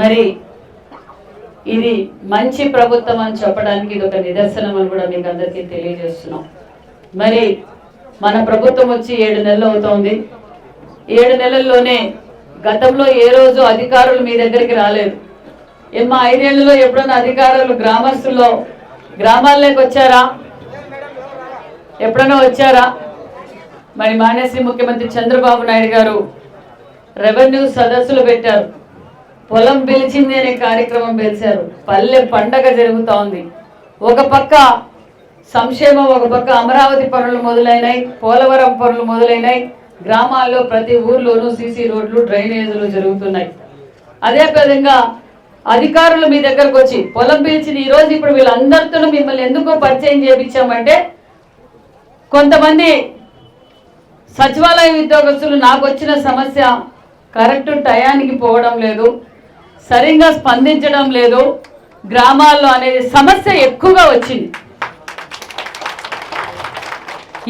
మరి ఇది మంచి ప్రభుత్వం అని చెప్పడానికి ఇది ఒక నిదర్శనం అని కూడా మీకు అందరికీ తెలియజేస్తున్నాం. మరి మన ప్రభుత్వం వచ్చి ఏడు నెలలు అవుతోంది. ఏడు నెలల్లోనే గతంలో ఏ రోజు అధికారులు మీ దగ్గరికి రాలేదు. ఏమో ఐదేళ్ళలో ఎప్పుడన్నా అధికారులు గ్రామస్తుల్లో గ్రామాల్లోకి వచ్చారా? ఎప్పుడన్నా వచ్చారా? మరి మానేసి ముఖ్యమంత్రి చంద్రబాబు నాయుడు గారు రెవెన్యూ సదస్సులు పెట్టారు. పొలం పిలిచింది అనే కార్యక్రమం పిలిచారు. పల్లె పండగ జరుగుతూ ఉంది ఒక పక్క సంక్షేమం ఒక పక్క అమరావతి పనులు మొదలైనాయి పోలవరం పనులు మొదలైనాయి. గ్రామాల్లో ప్రతి ఊర్లోనూ సీసీ రోడ్లు డ్రైనేజీలు జరుగుతున్నాయి. అదే విధంగా అధికారులు మీ దగ్గరకు వచ్చి పొలం పిలిచిన ఈరోజు ఇప్పుడు వీళ్ళందరితో మిమ్మల్ని ఎందుకో పరిచయం చేయించామంటే కొంతమంది సచివాలయ ఉద్యోగస్తులు నాకు వచ్చిన సమస్య కరెక్ట్ టయానికి పోవడం లేదు. సరిగ్గా స్పందించడం లేదు. గ్రామాల్లో అనేది సమస్య ఎక్కువగా వచ్చింది.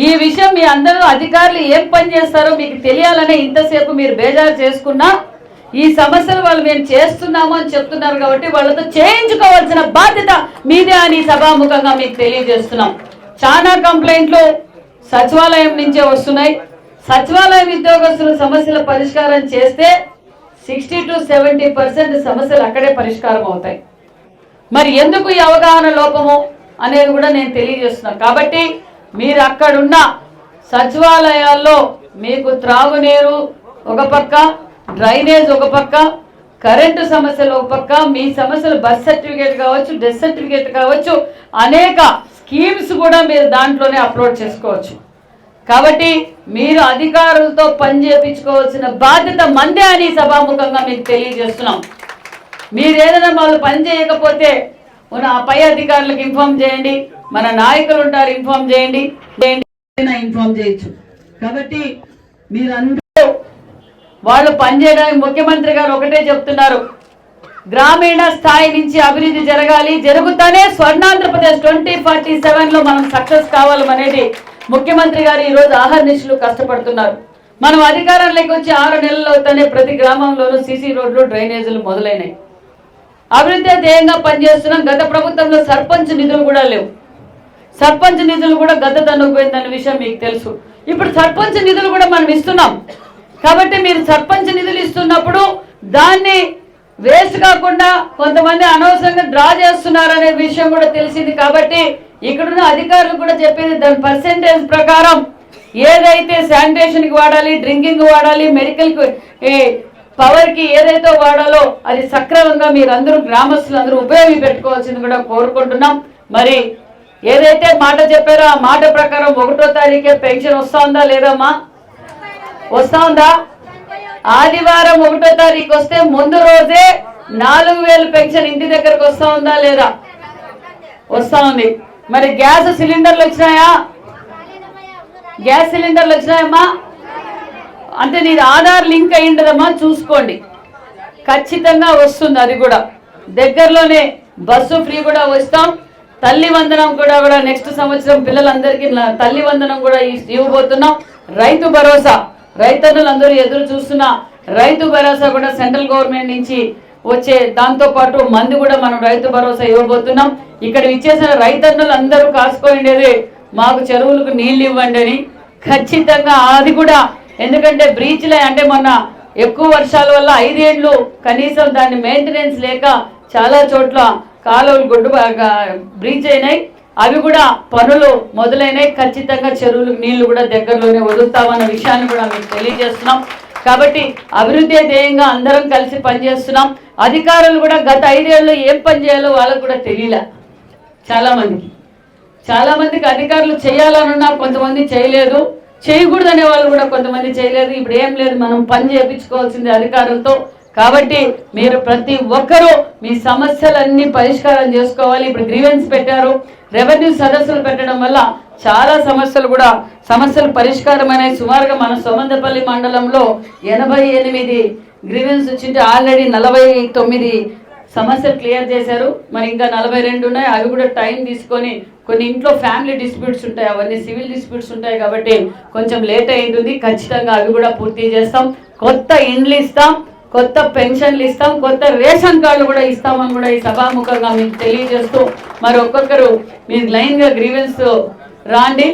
ఈ విషయం మీ అందరూ అధికారులు ఏం పని చేస్తారో మీకు తెలియాలనే ఇంతసేపు మీరు బేజారు చేసుకున్నా ఈ సమస్యలు వాళ్ళు మేము చేస్తున్నాము అని చెప్తున్నారు కాబట్టి వాళ్ళతో చేయించుకోవాల్సిన బాధ్యత మీదే అని సభాముఖంగా మీకు తెలియజేస్తున్నాం. చాలా కంప్లైంట్లు సచివాలయం నుంచే వస్తున్నాయి. సచివాలయం ఉద్యోగస్తుల సమస్యల పరిష్కారం చేస్తే సిక్స్టీ టు సెవెంటీ పర్సెంట్ సమస్యలు అక్కడే పరిష్కారం అవుతాయి. మరి ఎందుకు ఈ అవగాహన లోపము అనేది కూడా నేను తెలియజేస్తున్నాను. కాబట్టి మీరు అక్కడున్న సచివాలయాల్లో మీకు త్రాగునీరు ఒక పక్క డ్రైనేజ్ ఒక పక్క కరెంటు సమస్యలు ఒక పక్క మీ సమస్యలు బర్త్ సర్టిఫికేట్ కావచ్చు డెత్ సర్టిఫికేట్ కావచ్చు అనేక స్కీమ్స్ కూడా మీరు దాంట్లోనే అప్లోడ్ చేసుకోవచ్చు. కాబట్టి మీరు అధికారులతో పని చేయించుకోవాల్సిన బాధ్యత మందే అని సభాముఖంగా మీకు తెలియజేస్తున్నాం. మీరు ఏదైనా వాళ్ళు పని చేయకపోతే మన ఆ పై అధికారులకు ఇన్ఫార్మ్ చేయండి మన నాయకులు ఉంటారు ఇన్ఫార్మ్ చేయండి ఇన్ఫార్మ్ చేయొచ్చు. కాబట్టి మీరందరూ వాళ్ళు పనిచేయడానికి ముఖ్యమంత్రి గారు ఒకటే చెప్తున్నారు. గ్రామీణ స్థాయి నుంచి అభివృద్ధి జరగాలి జరుగుతానే స్వర్ణాంధ్రప్రదేశ్ ట్వంటీ ఫార్టీ సెవెన్లో మనం సక్సెస్ కావాలనేది ముఖ్యమంత్రి గారు ఈరోజు ఆహార ఆహర్నిశలు కష్టపడుతున్నారు. మనం అధికారంలోకి వచ్చి ఆరు నెలలు అవుతానే ప్రతి గ్రామంలోనూ సీసీ రోడ్లు డ్రైనేజీలు మొదలైనాయి. అభివృద్ధి ధ్యేయంగా పనిచేస్తున్నాం. గత ప్రభుత్వంలో సర్పంచ్ నిధులు కూడా లేవు. సర్పంచ్ నిధులు కూడా గత తనుకుపోయిందన్న విషయం మీకు తెలుసు. ఇప్పుడు సర్పంచ్ నిధులు కూడా మనం ఇస్తున్నాం. కాబట్టి మీరు సర్పంచ్ నిధులు ఇస్తున్నప్పుడు దాన్ని వేస్ట్ కాకుండా కొంతమంది అనవసరంగా డ్రా చేస్తున్నారనే విషయం కూడా తెలిసింది కాబట్టి ఇక్కడున్న అధికారులు కూడా చెప్పింది దాని పర్సెంటేజ్ ప్రకారం ఏదైతే శానిటేషన్కి వాడాలి డ్రింకింగ్ వాడాలి మెడికల్ పవర్కి ఏదైతే వాడాలో అది సక్రమంగా మీరందరూ గ్రామస్తులందరూ గ్రామస్తులు అందరూ పెట్టుకోవాల్సింది కూడా కోరుకుంటున్నాం. మరి ఏదైతే మాట చెప్పారో ఆ మాట ప్రకారం ఒకటో తారీఖే పెన్షన్ వస్తా ఉందా లేదమ్మా? వస్తా ఉందా ఆదివారం ఒకటో తారీఖు వస్తే ముందు రోజే నాలుగు వేలు పెన్షన్ ఇంటి దగ్గరకు వస్తా ఉందా లేదా? వస్తా ఉంది. మరి గ్యాస్ సిలిండర్లు వచ్చినాయా? గ్యాస్ సిలిండర్లు వచ్చినాయమ్మా? అంటే నీది ఆధార్ లింక్ అయ్యిండదమ్మా చూసుకోండి. ఖచ్చితంగా వస్తుంది అది కూడా. దగ్గరలోనే బస్సు ఫ్రీ కూడా వస్తాం తల్లి వందనం కూడా కూడా నెక్స్ట్ సంవత్సరం పిల్లలందరికీ తల్లి వందనం కూడా ఇవ్వబోతున్నాం. రైతు భరోసా. రైతన్నులందరూ ఎదురు చూస్తున్న రైతు భరోసా కూడా సెంట్రల్ గవర్నమెంట్ నుంచి వచ్చే దాంతో పాటు మంది కూడా మనం రైతు భరోసా ఇవ్వబోతున్నాం. ఇక్కడ ఇచ్చేసిన రైతన్నులు అందరూ కాసుకోండేది మాకు చెరువులకు నీళ్ళు ఇవ్వండి అని. ఖచ్చితంగా అది కూడా. ఎందుకంటే బ్రీచ్లే అంటే మొన్న ఎక్కువ వర్షాల వల్ల ఐదేళ్ళు కనీసం దాన్ని మెయింటెనెన్స్ లేక చాలా చోట్ల కాలువలు గొడ్డు బ్రీచ్ అయినాయి. అవి కూడా పనులు మొదలైనాయి. ఖచ్చితంగా చెరువులకు నీళ్ళు కూడా దగ్గరలోనే వదులుతామన్న విషయాన్ని కూడా మీకు తెలియజేస్తున్నాం. కాబట్టి అభివృద్ధి ధ్యేయంగా అందరం కలిసి పనిచేస్తున్నాం. అధికారులు కూడా గత ఐదేళ్ళు ఏం పని చేయాలో వాళ్ళకు కూడా తెలియలే. చాలామందికి చాలామందికి అధికారులు చేయాలనున్నా కొంతమంది చేయలేదు. చేయకూడదనే వాళ్ళు కూడా కొంతమంది చేయలేదు. ఇప్పుడు ఏం లేదు మనం పని చేయించుకోవాల్సింది అధికారులతో. కాబట్టి మీరు ప్రతి ఒక్కరూ మీ సమస్యలన్నీ పరిష్కారం చేసుకోవాలి. ఇప్పుడు గ్రీవెన్స్ పెట్టారు. రెవెన్యూ సదస్సులు పెట్టడం వల్ల చాలా సమస్యలు కూడా సమస్యలు పరిష్కారం సుమారుగా మన సోమందపల్లి మండలంలో ఎనభై ఎనిమిది గ్రీవెన్స్ వచ్చింటే ఆల్రెడీ నలభై తొమ్మిది సమస్యలు క్లియర్ చేశారు. మరి ఇంకా నలభై రెండు ఉన్నాయి. అవి కూడా టైం తీసుకొని కొన్ని ఇంట్లో ఫ్యామిలీ డిస్ప్యూట్స్ ఉంటాయి. అవన్నీ సివిల్ డిస్ప్యూట్స్ ఉంటాయి కాబట్టి కొంచెం లేట్ అయింటుంది. ఖచ్చితంగా అవి కూడా పూర్తి చేస్తాం. కొత్త ఇండ్లు ఇస్తాం. కొత్త పెన్షన్లు ఇస్తాం. కొత్త రేషన్ కార్డులు కూడా ఇస్తామని కూడా ఈ సభాముఖంగా మీకు తెలియజేస్తూ మరి ఒక్కొక్కరు మీరు లైన్గా గ్రీవెన్స్ రాండి.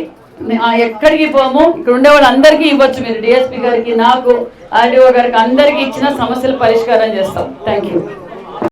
ఎక్కడికి పోము? ఇక్కడ ఉండే వాళ్ళందరికీ ఇవ్వచ్చు మీరు. డిఎస్పీ గారికి నాకు ఆర్డీఓ గారికి అందరికీ ఇచ్చిన సమస్యలు పరిష్కారం చేస్తాం. Thank you